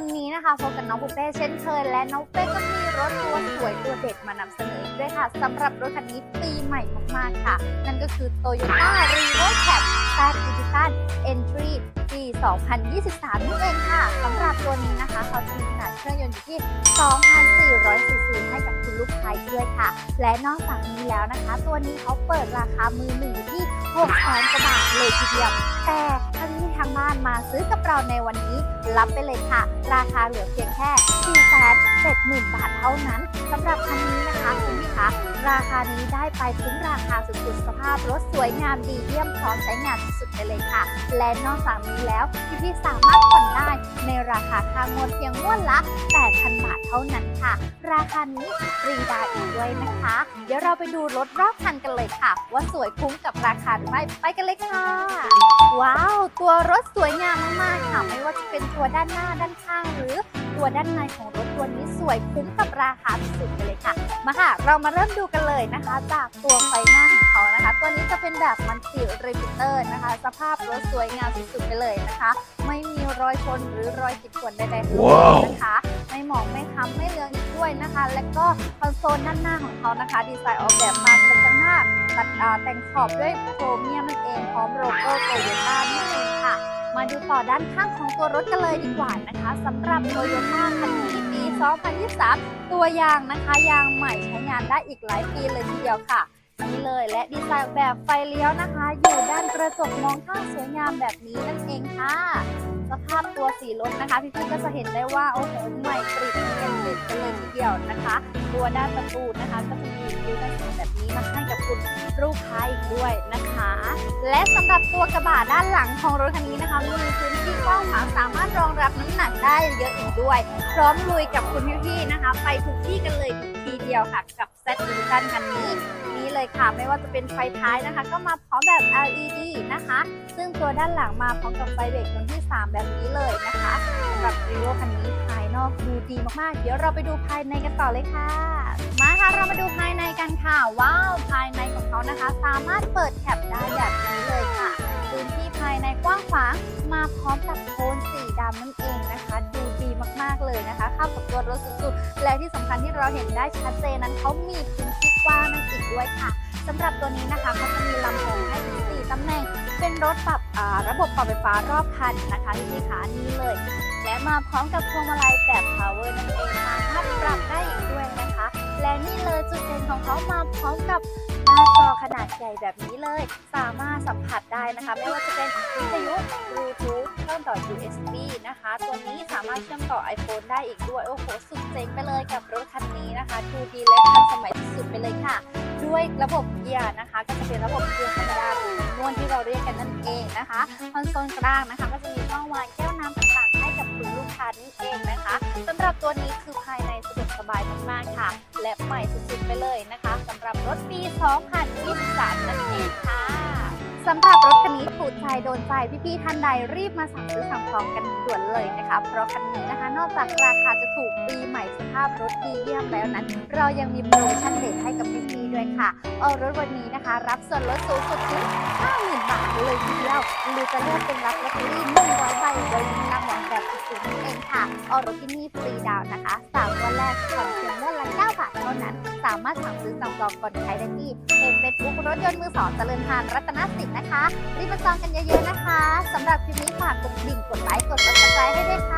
วันนี้นะคะพบกับน้องปุเป้เช่นเคยและน้องปุเป้ก็มีรถตัวสวยตัวเด็ดมานำเสนออีกด้วยค่ะสำหรับรถคันนี้ปีใหม่มากๆค่ะ นั่นก็คือ Toyota r e v o Cab z Edition Entry ปี 2023นี่เองค่ะสำหรับตัวนี้นะคะ เขาจะมีขนาดเครื่องยนต์อยู่ที่ 2,400ซีซีให้กับคุณลูกค้าด้วยค่ะ และนอกจากนี้แล้วนะคะ ตัวนี้เขาเปิดราคามือหนึ่งอยู่ที่6แสนกว่าบาทเลยทีเดียวแต่ ทางบ้านมาซื้อกับเราในวันนี้ รับไปเลยค่ะ ราคาเหลือเพียงแค่4 7 0 0 0 0 บาทเท่านั้นสำหรับคันนี้นะคะคุณพี่คะราคานี้ได้ไปคุ้มราคาสุดๆสภาพรถสวยงามดีเยี่ยมพร้อมใช้งานสุดๆไปเลยค่ะ และนอกจากนี้แล้วพี่พี่สามารถผ่อนได้ในราคาค่างวดเพียงงวดละ 8,000 บาทเท่านั้นค่ะ ราคานี้ฟรีดาวอีกด้วยนะคะ เดี๋ยวเราไปดูรถรอบคันกันเลยค่ะ ว่าสวยคุ้มกับราคาหรือไม่ไปกันเลยค่ะ ว้าว ตัวรถสวยงามมากๆค่ะ ไม่ว่าจะเป็นตัวด้านหน้าด้านข้าง หรือตัวด้านในของรถตัวนี้สวยคุ้มกับราคาสุดๆไปเลยค่ะ มาค่ะ เรามาเริ่มดูกันเลยนะคะ จากตัวไฟหน้าของเขานะคะ ตัวนี้จะเป็นแบบมันติเรปิเตอร์นะคะ สภาพรถสวยงามสุดๆไปเลยนะคะ ไม่มีรอยชนหรือรอยขีดข่วนใดๆทั้งสิ้นนะคะไม่หมองไม่ค้ำไม่เหลืองอีกด้วยนะคะ และก็คอนโซลด้านหน้าของเขานะคะ ดีไซน์ออกแบบมากระจังหน้า ตัดแต่งขอบด้วยโครเมียมนั่นเองพร้อมโลโก้โตโยต้านั่นเองค่ะ มาดูต่อด้านข้างของตัวรถกันเลยดีกว่านะคะสำหรับโตโยต้าคันนี้ปี 2023 ตัวยางนะคะ ยางใหม่ใช้งานได้อีกหลายปีเลยทีเดียวค่ะนี่เลยและดีไซน์แบบไฟเลี้ยวนะคะ อยู่ด้านกระจกมองข้างสวยงามแบบนี้นั่นเองค่ะ สภาพตัวสีรถนะคะ พี่ๆก็จะเห็นได้ว่า โอ้โหใหม่กริบเนียนกริบกันเลยทีเดียวนะคะ ตัวด้านประตูนะคะ ก็จะมีคิ้วด้านสีแบบ ลูกค้าอีกด้วยนะคะ และสำหรับตัวกระบะด้านหลังของรถคันนี้นะคะมีพื้นที่กว้างขวางสามารถรองรับน้ำหนักได้เยอะอีกด้วย พร้อมลุยกับคุณพี่ๆนะคะ ไปทุกที่กันเลยทีเดียวค่ะกับ Z Edition คันนี้นี้เลยค่ะ ไม่ว่าจะเป็นไฟท้ายนะคะ ก็มาพร้อมแบบ LED นะคะ ซึ่งตัวด้านหลังมาพร้อมกับไฟเบรกดวงที่ 3 แบบนี้เลยนะคะสำหรับรีโวคันนี้ภายนอกดูดีมากๆ เดี๋ยวเราไปดูภายในกันต่อเลยค่ะ มาค่ะเรามาดูภายในกันค่ะ ว้าวภายในของเขานะคะ สามารถเปิดแคปได้แบบนี้เลยค่ะพื้นที่ภายในกว้างขวางมาพร้อมกับโทนสีดำนั่นเองนะคะ ดูดีมากๆเลยนะคะเข้ากับตัวรถสุดๆ และที่สำคัญที่เราเห็นได้ชัดเจนนั้นเขามีพื้นที่กว้างนั่นอีกด้วยค่ะสำหรับตัวนี้นะคะเขาจะมีลำโพงให้ถึง4ตำแหน่ง เป็นรถปรับ ระบบปรับไฟฟ้ารอบคันนะคะที่นี่ขานี้เลย และมาพร้อมกับพวงมาลัยแบบ power นั่นเองค่ะถ้าปรับได้อีกด้วยนะคะ และนี่เลยจุดเด่นของเขามาพร้อมกับหน้าจอขนาดใหญ่แบบนี้เลย สามารถสัมผัสได้นะคะ ไม่ว่าจะเป็นวิทยุ Bluetooth เชื่อมต่อ USB นะคะ ตัวนี้สามารถเชื่อมต่อ iPhone ได้อีกด้วย โอ้โห สุดเจ๋งไปเลยกับรถคันนี้นะคะ ดูดีและทันสมัยที่สุดไปเลยค่ะ ด้วยระบบเกียร์นะคะ ก็จะเป็นระบบเกียร์ธรรมดาหรื อนวลที่เราเรียกกันนั่นเองนะคะคอนโซลกลางนะคะ ก็จะมีช่องวางแก้วน้ำต่างๆให้กับคุณลูกค้านั่เองนะคะสำหรับตัวนี้คือภายในสะดวกสบายมากๆค่ะ และใหม่สุดๆไปเลยนะคะสำหรับรถปี 2023 นั่นเองค่ะสำหรับรถคันนี้ถูกใจโดนใจพี่ๆท่านใดรีบมาสั่งซื้อสั่งจองกันด่วนเลยนะคะ เพราะคันนี้นะคะ นอกจากราคาจะถูกปีใหม่สภาพรถดีเยี่ยมแล้วนั้น เรายังมีโปรโมชั่นเด็ดให้ ค่ะเอรถวันนี้นะคะ รับส่วนลดสูงสุดถึง50,000 บาทเลยทีเดียวหรือจะเลือกเป็นรับลอตเตอรี่100ใบโดยมีรางวัลแบบสุดๆเองค่ะเอรถที่นี่ฟรีดาวนะคะสามวันแรกผ่อนเพียงวันละ9บาทเท่านั้น สามารถสั่งซื้อสั่งจองก่อนใช้ได้ที่เพจเฟซบุ๊กรถยนต์มือสองเจริญพานรัตนสินนะคะรีบมาจองกันเยอะๆนะคะสำหรับคลิปนี้ฝากกดดิ่งกดไลค์กด subscribe ให้ด้วยค่ะ